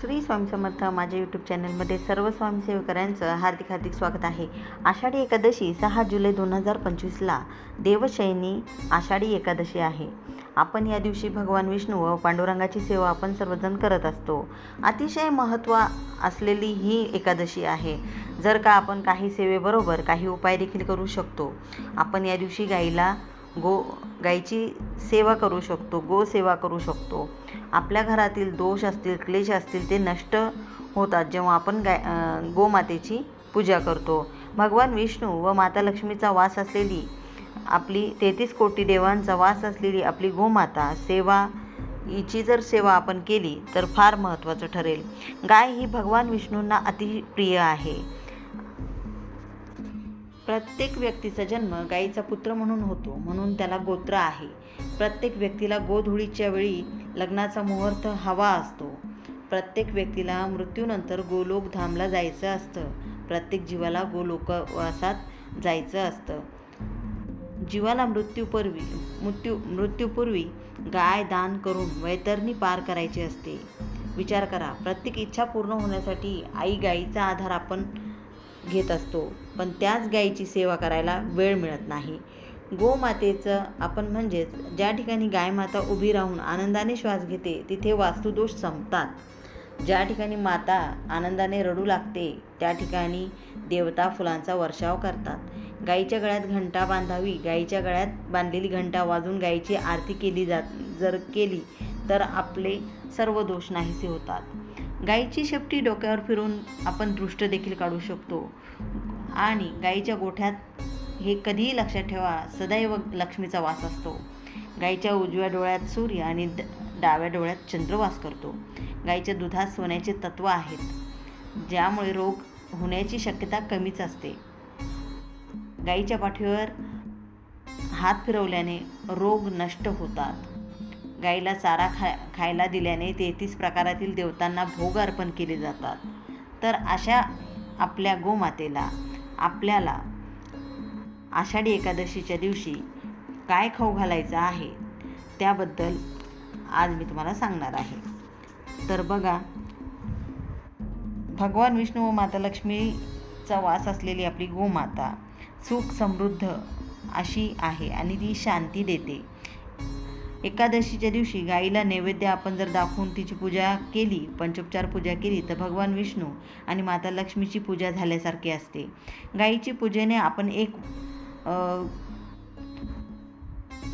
श्री स्वामी समर्थ माझ्या यूट्यूब चॅनलमध्ये सर्व स्वयंसेवकऱ्यांचं हार्दिक हार्दिक स्वागत आहे. आषाढी एकादशी सहा जुलै दोन हजार पंचवीसला देवशयनी आषाढी एकादशी आहे. आपण या दिवशी भगवान विष्णू व पांडुरंगाची सेवा आपण सर्वजण करत असतो. अतिशय महत्त्व असलेली ही एकादशी आहे. जर का आपण काही सेवेबरोबर काही उपाय देखील करू शकतो. आपण या दिवशी गाईला गो गाईची सेवा करू शकतो गो सेवा करू शकतो. आपल्या घरातील दोष असतील क्लेश असतील ते नष्ट होतात जेव्हा आपण गाय गोमातेची पूजा करतो. भगवान विष्णू व माता लक्ष्मीचा वास असलेली आपली तेहतीस कोटी देवांचा वास असलेली आपली गोमाता सेवा हिची जर सेवा आपण केली तर फार महत्त्वाचं ठरेल. गाय ही भगवान विष्णूंना अतिप्रिय आहे. प्रत्येक व्यक्तीचा जन्म गाईचा पुत्र म्हणून होतो म्हणून त्याला गोत्र आहे. प्रत्येक व्यक्तीला गोधुळीच्या वेळी लग्नाचा मुहूर्त हवा असतो. प्रत्येक व्यक्तीला मृत्यूनंतर गोलोक धामला जायचं असतं. प्रत्येक जीवाला गोलोकवासात जायचं असतं. जीवाला मृत्यूपूर्वी मृत्यू मृत्यूपूर्वी गाय दान करून वैतरणी पार करायची असते. विचार करा प्रत्येक इच्छा पूर्ण होण्यासाठी आई गाईचा आधार आपण घेत असतो. पण त्याच गायीची सेवा करायला वेळ मिळत नाही. गोमातेचं आपण म्हणजेच ज्या ठिकाणी गायमाता उभी राहून आनंदाने श्वास घेते तिथे वास्तुदोष संपतात. ज्या ठिकाणी माता आनंदाने रडू लागते त्या ठिकाणी देवता फुलांचा वर्षाव करतात. गाईच्या गळ्यात घंटा बांधावी गाईच्या गळ्यात बांधलेली घंटा वाजून गाईची आरती केली जात जर केली तर आपले सर्व दोष नाहीसे होतात. गाईची शेपटी डोक्यावर फिरून आपण दृष्ट देखील काढू शकतो. आणि गाईच्या गोठ्यात हे कधीही लक्षात ठेवा सदैव लक्ष्मीचा वास असतो. गाईच्या उजव्या डोळ्यात सूर्य आणि द डाव्या डोळ्यात चंद्रवास करतो. गाईच्या दुधात सोन्याचे तत्व आहेत. ज्यामुळे रोग होण्याची शक्यता कमीच असते. गाईच्या पाठीवर हात फिरवल्याने रोग नष्ट होतात. गाईला चारा खा खायला दिल्याने तेहतीस प्रकारातील देवतांना भोग अर्पण केले जातात. तर अशा आपल्या गोमातेला आपल्याला आषाढी एकादशीच्या दिवशी काय खाऊ घालायचं आहे त्याबद्दल आज मी तुम्हाला सांगणार आहे. तर बघा भगवान विष्णू व माता लक्ष्मीचा वास असलेली आपली गोमाता सुख समृद्ध अशी आहे आणि ती शांती देते. एकादशीच्या दिवशी गाईला नैवेद्य आपण जर दाखवून तिची पूजा केली पंचोपचार पूजा केली तर भगवान विष्णू आणि माता लक्ष्मीची पूजा झाल्यासारखी असते. गाईची पूजेने आपण एक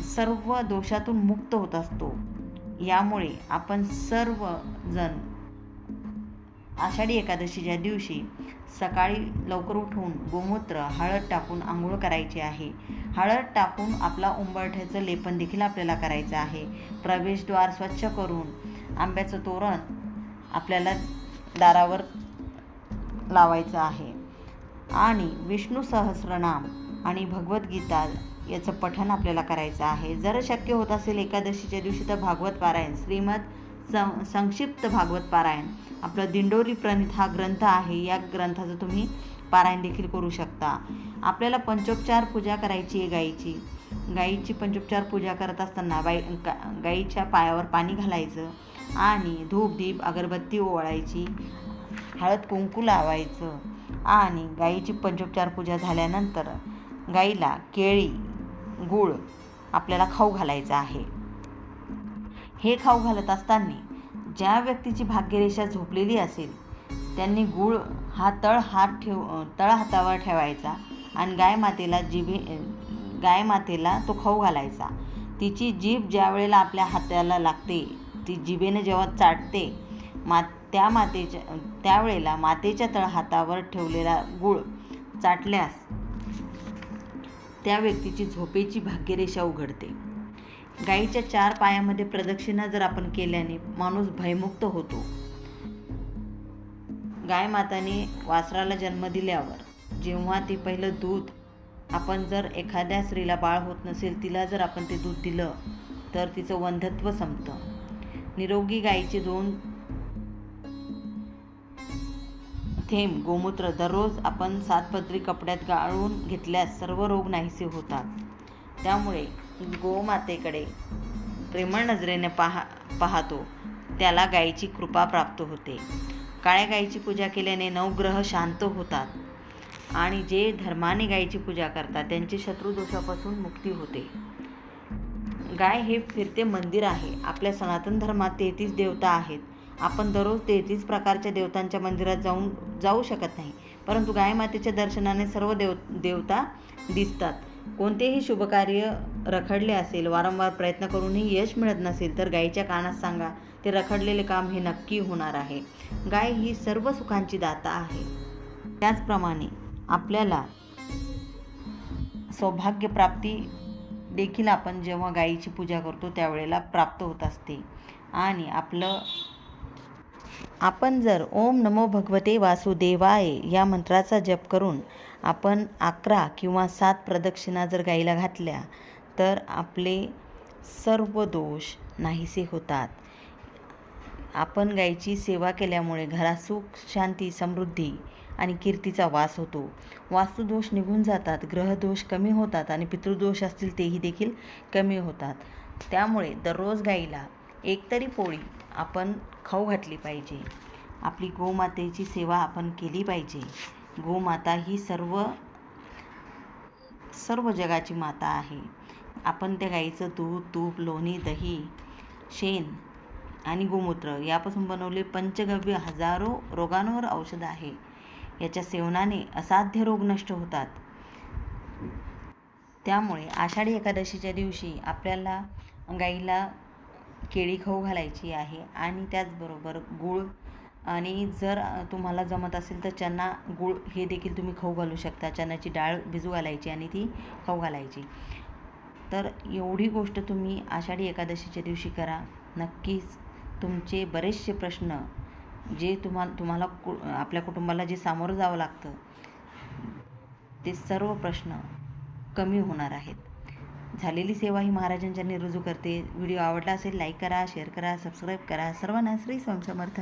सर्व दोषातून मुक्त होत असतो. यामुळे आपण सर्वजण आषाढी एकादशीच्या दिवशी सकाळी लवकर उठून गोमूत्र हळद टाकून आंघोळ करायची आहे. हळद टाकून आपला उंबरठ्याचं लेपन देखील आपल्याला करायचं आहे. प्रवेशद्वार स्वच्छ करून आंब्याचं तोरण आपल्याला दारावर लावायचं आहे. आणि विष्णू सहस्रनाम आणि भगवद्गीता याचं पठण आपल्याला करायचं आहे. जर शक्य होत असेल एकादशीच्या दिवशी तर भागवत पारायण श्रीमद सं संक्षिप्त भागवत पारायण. आपलं दिंडोरी प्रणित हा ग्रंथ आहे. या ग्रंथाचं तुम्ही पारायण देखील करू शकता. आपल्याला पंचोपचार पूजा करायची आहे गाईची. गाईची पंचोपचार पूजा करत असताना बाई गाईच्या पायावर पाणी घालायचं आणि धूप दीप अगरबत्ती ओवाळायची. हळद कुंकू लावायचं आणि गाईची पंचोपचार पूजा झाल्यानंतर गाईला केळी गूळ आपल्याला खाऊ घालायचं आहे. हे खाऊ घालत असताना ज्या व्यक्तीची भाग्यरेषा झोपलेली असेल त्यांनी गूळ हा तळ हात ठेव तळ हातावर ठेवायचा आणि गाय मातेला जिभे गाय मातेला तो खाऊ घालायचा. तिची जीभ ज्या वेळेला आपल्या हाताला लागते ती जिभेने जेव्हा चाटते मा त्या मातेच्या त्यावेळेला मातेच्या तळ हातावर ठेवलेला गूळ चाटल्यास त्या व्यक्तीची झोपेची भाग्यरेषा उघडते. गाईच्या चार पायामध्ये प्रदक्षिणा जर आपण केल्याने माणूस भयमुक्त होतो. गाय माताने वासराला जन्म दिल्यावर जेव्हा ती पहिलं दूध आपण जर एखाद्या स्त्रीला बाळ होत नसेल तिला जर आपण ते दूध दिलं तर तिचं वंधत्व संपतं. निरोगी गायीचे दोन थेंब गोमूत्र दररोज आपण सातपदरी कपड्यात गाळून घेतल्यास सर्व रोग नाहीसे होतात. त्यामुळे गोमातेकडे प्रेमळ नजरेने पाहा पाहतो त्याला गायीची कृपा प्राप्त होते. काळ्या गायीची पूजा केल्याने नवग्रह शांत होतात. आणि जे धर्माने गायीची पूजा करतात त्यांची शत्रुदोषापासून मुक्ती होते. गाय हे फिरते मंदिर आहे. आपल्या सनातन धर्मात तेहतीस देवता आहेत. आपण दररोज तेहतीस प्रकारच्या देवतांच्या मंदिरात जाऊन जाऊ शकत नाही. परंतु गायमातेच्या दर्शनाने सर्व देव देवता दिसतात. कोणतेही शुभकार्य रखडले असेल वारंवार प्रयत्न करूनही यश मिळत नसेल तर गायीच्या कानात सांगा ते रखडलेले काम हे नक्की होणार आहे. गाय ही सर्व सुखांची दाता आहे. त्याचप्रमाणे आपल्याला सौभाग्यप्राप्ती देखील आपण जेव्हा गायीची पूजा करतो त्यावेळेला प्राप्त होत असते. आणि आपलं आपण जर ओम नमो भगवते वासुदेवाय या मंत्राचा जप करून आपण अकरा किंवा सात प्रदक्षिणा जर गाईला घातल्या तर आपले सर्व दोष नाहीसे होतात. आपण गाईची सेवा केल्यामुळे घरात सुख शांती समृद्धी आणि कीर्तीचा वास होतो. वास्तुदोष निघून जातात ग्रहदोष कमी होतात आणि पितृदोष असतील तेही देखील कमी होतात. त्यामुळे दररोज गाईला एकतरी पोळी आपण खाऊ घातली पाहिजे. आपली गोमातेची सेवा आपण केली पाहिजे. गोमाता ही सर्व सर्व जगाची माता आहे. आपण त्या गाईचं दूध तूप लोणी दही शेण आणि गोमूत्र यापासून बनवले पंचगव्य हजारो रोगांवर औषध आहे. याच्या सेवनाने असाध्य रोग नष्ट होतात. त्यामुळे आषाढी एकादशीच्या दिवशी आपल्याला गाईला केळी खाऊ घालायची आहे आणि त्याचबरोबर गूळ आणि जर तुम्हाला जमत असेल तर चना गूळ हे देखील तुम्ही खाऊ घालू शकता. चण्याची डाळ भिजू घालायची आणि ती खाऊ घालायची. तर एवढी गोष्ट तुम्ही आषाढी एकादशीच्या दिवशी करा. नक्कीच तुमचे बरेचसे प्रश्न जे तुम्हा तुम्हाला कु आपल्या कुटुंबाला जे सामोरं जावं लागतं ते सर्व प्रश्न कमी होणार आहेत. झालेली सेवा ही महाराजांच्या रुजू करते. व्हिडिओ आवडला असेल लाईक करा शेअर करा सबस्क्राईब करा. सर्वांना श्री स्वामी समर्थ.